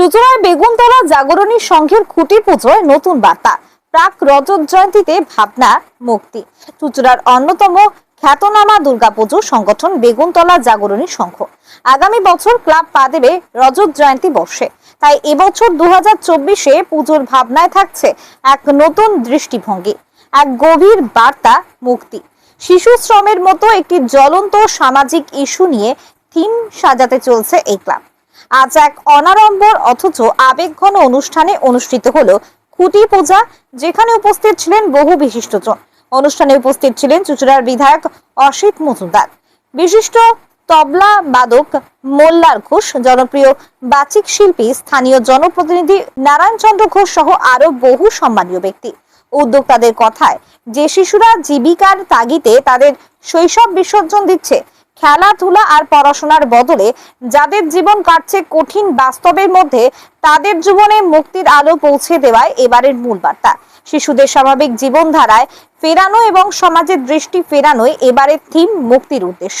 চুচুড়ার বেগুনতলা জাগরণী সংঘের খুঁটি পুজোয় নতুন বার্তা। প্রাক রজত জয়ন্তীতে ভাবনা, মুক্তি। চুচুড়ার অন্যতম খ্যাতনামা দুর্গাপুজো সংগঠন বেগুনতলা জাগরণী সংঘ। আগামী বছর ক্লাব পা দেবে রজত জয়ন্তী বর্ষে। তাই এবছর দু হাজার চব্বিশে পুজোর ভাবনায় থাকছে এক নতুন দৃষ্টিভঙ্গি, এক গভীর বার্তা, মুক্তি। শিশু শ্রমের মতো একটি জ্বলন্ত সামাজিক ইস্যু নিয়ে থিম সাজাতে চলছে এই ক্লাব। আজ এক অনাড়ম্বর অথচ আবেগঘন অনুষ্ঠানে অনুষ্ঠিত হলো খুঁটি পূজা, যেখানে উপস্থিত ছিলেন বহু বিশিষ্টজন। অনুষ্ঠানে উপস্থিত ছিলেন চুচুড়ার বিধায়ক অসিত মজুমদার, বিশিষ্ট তবলা বাদক মোল্লার ঘোষ, জনপ্রিয় বাচিক শিল্পী, স্থানীয় জনপ্রতিনিধি নারায়ণ চন্দ্র ঘোষ সহ আরও বহু সম্মানীয় ব্যক্তি। উদ্যোক্তাদের কথায়, যে শিশুরা জীবিকার তাগিদে তাদের শৈশব বিসর্জন দিচ্ছে খেলাধুলা আর পড়াশোনার বদলে যাদের জীবন কাটছে কঠিন বাস্তবের মধ্যে, তাদের জীবনে মুক্তির আলো পৌঁছে দেওয়ায় এবারের মূল বার্তা। শিশুদের স্বাভাবিক জীবনধারায় ফেরানো এবং সমাজের দৃষ্টি ফেরানোই এবারের থিম মুক্তির উদ্দেশ্য।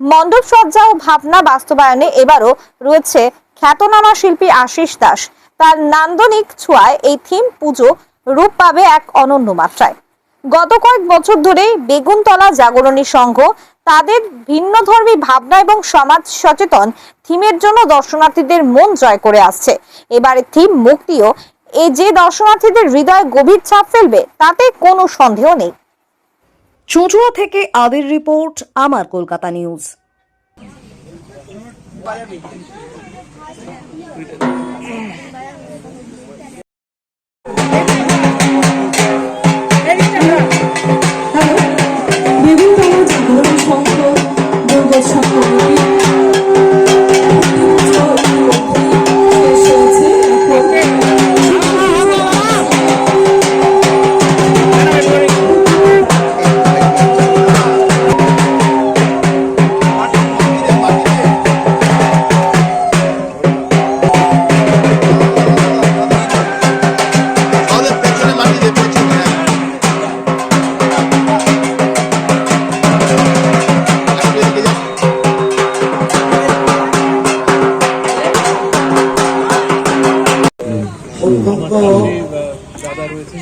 মণ্ডপ সজ্জা ও ভাবনা বাস্তবায়নে এবারও রয়েছে খ্যাতনামা শিল্পী আশিস দাস। তার নান্দনিক ছোঁয়ায় এই থিম পুজো রূপ পাবে এক অনন্য মাত্রায়। গত কয়েক বছর ধরে বেগুনতলা জাগরণী সংঘ তাদের ভিন্নধর্মী ভাবনা এবং সমাজ সচেতন থিমের জন্য দর্শনার্থীদের মন জয় করে আসছে এবারে থিম মুক্তিও এ যে দর্শনার্থীদের হৃদয়ে গভীর ছাপ ফেলবে তাতে কোনো সন্দেহ নেই চুঁচুড়া থেকে আদির রিপোর্ট আমার কলকাতা নিউজ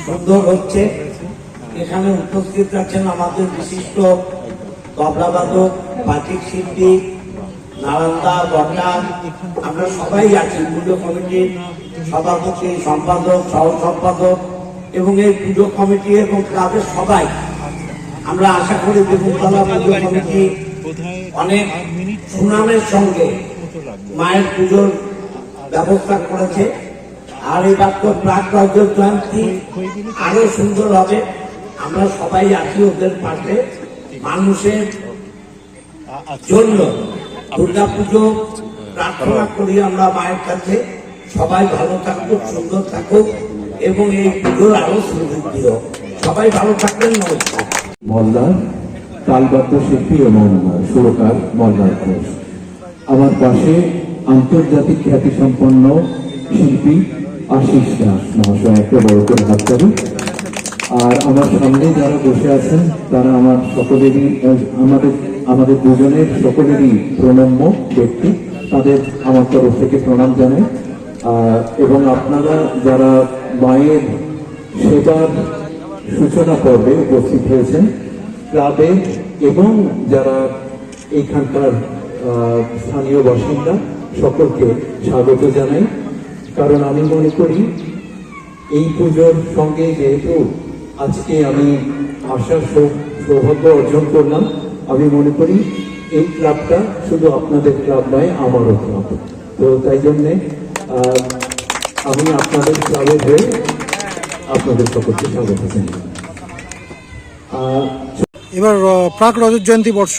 সুন্দর হচ্ছে। এখানে উপস্থিত আছেন আমাদের বিশিষ্ট তবলাবাদক বাচিক শিল্পী নালন্দা গন্ডা আমরা সবাই আছি পুজো কমিটির সভাপতি, সম্পাদক, সহ সম্পাদক এবং এই পুজো কমিটি এবং ক্লাবের সবাই। আমরা আশা করি বেগুনতলা পুজো কমিটি অনেক সুনামের সঙ্গে মায়ের পুজোর ব্যবস্থা করেছে। আর এবার তো প্রাক রজত আরও সুন্দর হবে। আমরা সবাই আছি ওদের পাশে। মানুষের জন্য দুর্গা পুজো প্রার্থনা করি আমরা মায়ের কাছে। সবাই ভালো থাকুক, সুন্দর থাকুক এবং এই পুজোর আরও সমৃদ্ধি হোক। সবাই ভালো থাকবেন, নমস্কার। মল্লার তালবদ্ধ শিল্পী এবং সুরকার মল্লার ঘোষ। আমার পাশে আন্তর্জাতিক খ্যাতিসম্পন্ন শিল্পী আশিস দাস মহাশয় একটা বড় করে হাত করি আর আমার সামনে যারা বসে আছেন, তারা আমার সকলেরই, আমাদের আমাদের দুজনের সকলেরই প্রণম্য ব্যক্তি। তাদের আমার তরফ থেকে প্রণাম জানাই। এবং আপনারা যারা মায়ের সেবার সূচনা পর্বে উপস্থিত হয়েছেন, ক্লাবে এবং যারা এইখানকার স্থানীয় বাসিন্দা, সকলকে স্বাগত জানাই। কারণ আমি মনে করি এই পুজোর সঙ্গে যেহেতু আজকে আমি আসার সৌভাগ্য অর্জন করলাম আমি মনে করি এই ক্লাবটা শুধু আপনাদের ক্লাব নয় আমারও ক্লাব। তো তাই জন্যে আমি আপনাদের ক্লাবের হয়ে আপনাদের সকলকে স্বাগত আহ, এবার প্রাক রজত জয়ন্তী বর্ষ।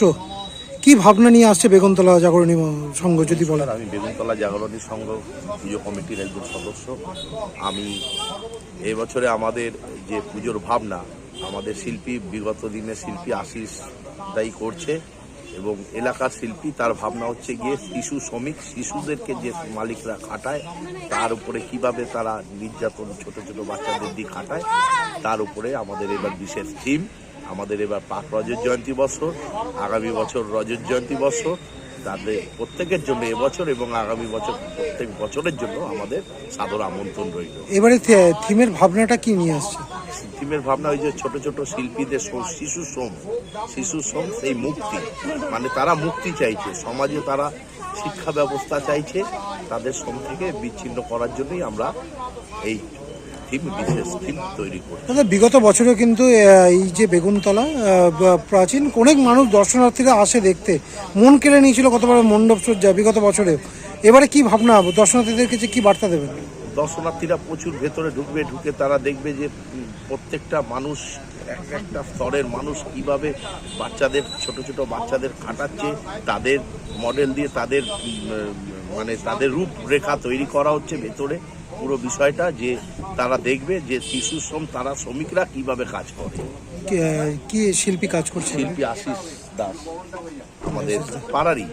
কি ভাবনা নিয়ে আসছে বেগুনতলা জাগরণী সংঘ, যদি বলেন? আমি বেগুনতলা জাগরণী সংঘ পুজো কমিটির একজন সদস্য। আমি এবছরে আমাদের যে পুজোর ভাবনা, আমাদের শিল্পী, বিগত দিনে শিল্পী আশিস দায়ী করছে এবং এলাকার শিল্পী, তার ভাবনা হচ্ছে গিয়ে শিশু শ্রমিক, শিশুদেরকে যে মালিকরা খাটায়, তার উপরে কীভাবে তারা নির্যাতন ছোট ছোট বাচ্চাদের দিয়ে খাটায়, তার উপরে আমাদের এবার বিশেষ থিম। আমাদের এবার পাক রজত জয়ন্তী বছর আগামী বছর রজত জয়ন্তী বছর তাদের প্রত্যেকের জন্য এবছর এবং আগামী বছর প্রত্যেক বছরের জন্য আমাদের সাদর আমন্ত্রণ রইল। এবারে থিমের ভাবনাটা কি নিয়ে আসছে? থিমের ভাবনা ওই যে ছোট ছোট শিল্পীদের শিশু শ্রম শিশু শ্রম সেই মুক্তি মানে তারা মুক্তি চাইছে সমাজে তারা শিক্ষা ব্যবস্থা চাইছে তাদের শ্রম থেকে বিচ্ছিন্ন করার জন্যই আমরা এই থিম বিশেষ থিম তৈরি করি দাদা বিগত বছরে কিন্তু এই যে বেগুনতলা প্রাচীন অনেক মানুষ দর্শনার্থীরা আসে দেখতে। মন কেড়ে নিয়েছিল কতবার মণ্ডপ সজ্জা বিগত বছরে। এবারে কি ভাবনা? দর্শনার্থীদের কাছে কি বার্তা দেবেন? দর্শনার্থীরা প্রচুর ভেতরে ঢুকবে ঢুকে তারা দেখবে যে প্রত্যেকটা মানুষ এক একটা স্তরের মানুষ কীভাবে বাচ্চাদের ছোট ছোট বাচ্চাদের খাটাচ্ছে তাদের মডেল দিয়ে তাদের মানে তাদের রূপরেখা তৈরি করা হচ্ছে ভেতরে। পুরো বিষয়টা যে তারা দেখবে যে শিশু শ্রম তারা শ্রমিকরা কীভাবে কাজ করে। কি- শিল্পী কাজ করছে? শিল্পী আশিস দাস আমাদের পাড়ারই।